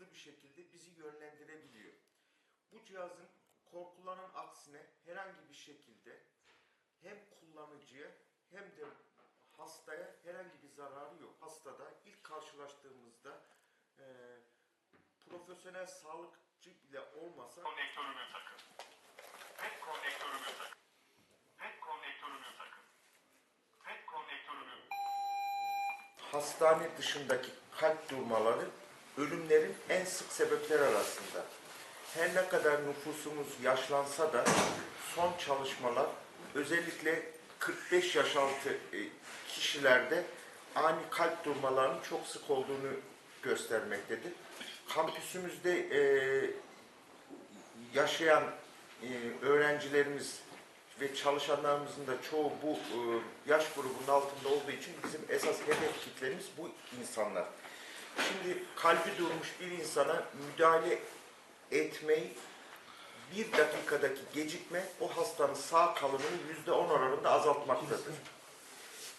hızlı bir şekilde bizi yönlendirebiliyor. Bu cihazın korkulanın aksine herhangi bir şekilde hem kullanıcıya hem de hastaya herhangi bir zararı yok. Hastada ilk karşılaştığımızda e, profesyonel sağlıkçı bile olmasa konnektörümü takın. Pet konnektörümü takın. Pet konnektörümü takın. Pet konnektörümü hastane dışındaki kalp durmaları ölümlerin en sık sebepleri arasında. Her ne kadar nüfusumuz yaşlansa da son çalışmalar özellikle 45 yaş altı e, kişilerde ani kalp durmalarının çok sık olduğunu göstermektedir. Kampüsümüzde e, yaşayan e, öğrencilerimiz ve çalışanlarımızın da çoğu bu e, yaş grubunun altında olduğu için bizim esas hedef kitlemiz bu insanlar. Şimdi kalbi durmuş bir insana müdahale etmeyi bir dakikadaki gecikme o hastanın sağ kalımını yüzde on oranında azaltmaktadır.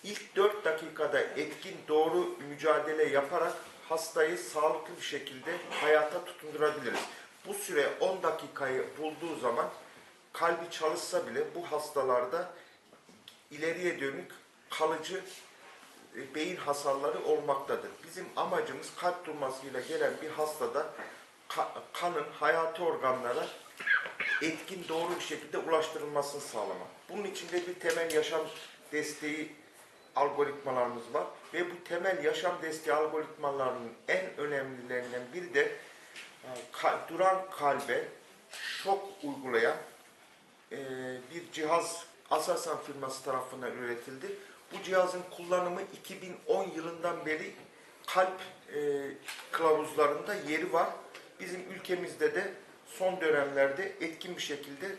İlk 4 dakikada etkin doğru mücadele yaparak hastayı sağlıklı bir şekilde hayata tutundurabiliriz. Bu süre 10 dakikayı bulduğu zaman kalbi çalışsa bile bu hastalarda ileriye dönük kalıcı beyin hasarları olmaktadır. Bizim amacımız kalp durmasıyla gelen bir hastada ka- kanın hayati organlara etkin doğru bir şekilde ulaştırılmasını sağlamak. Bunun için de bir temel yaşam desteği algoritmalarımız var ve bu temel yaşam desteği algoritmalarının en önemlilerinden biri de e, duran kalbe şok uygulayan e, bir cihaz Aselsan firması tarafından üretildi. Bu cihazın kullanımı 2010 yılından beri kalp e, kılavuzlarında yeri var. Bizim ülkemizde de son dönemlerde etkin bir şekilde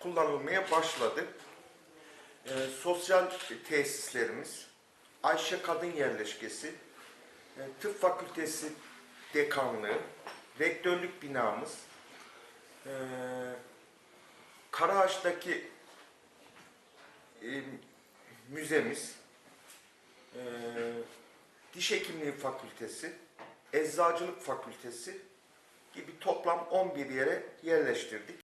kullanılmaya başladı. E, sosyal tesislerimiz, Ayşe Kadın Yerleşkesi, e, Tıp Fakültesi Dekanlığı, Rektörlük binamız, e, Karaağaç'taki e, müzemiz, e, Diş Hekimliği Fakültesi, Eczacılık Fakültesi gibi toplam 11 yere yerleştirdik.